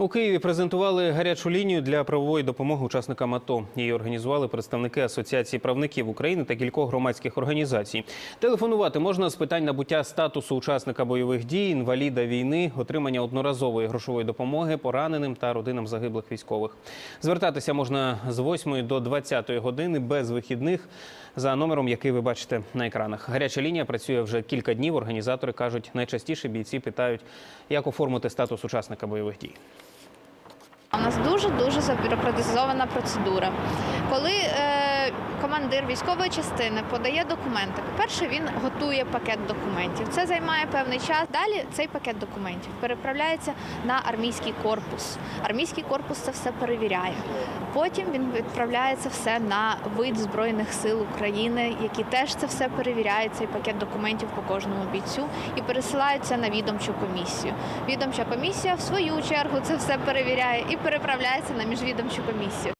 У Києві презентували гарячу лінію для правової допомоги учасникам АТО. Її організували представники Асоціації правників України та кількох громадських організацій. Телефонувати можна з питань набуття статусу учасника бойових дій, інваліда війни, отримання одноразової грошової допомоги пораненим та родинам загиблих військових. Звертатися можна з 8 до 20 години без вихідних за номером, який ви бачите на екранах. Гаряча лінія працює вже кілька днів. Організатори кажуть, найчастіше бійці питають, як оформити статус учасника бойових дій. Нас дуже дуже забюрократизована процедура. Коли е, командир військової частини подає документи, по-перше, він готує пакет документів. Це займає певний час. Далі цей пакет документів переправляється на армійський корпус. Армійський корпус це все перевіряє. Потім він відправляється все на вид збройних сил України, які теж це все перевіряють. Цей пакет документів по кожному бійцю і пересилаються на відомчу комісію. Відомча комісія в свою чергу це все перевіряє і переправляється на міжвідомчу комісію.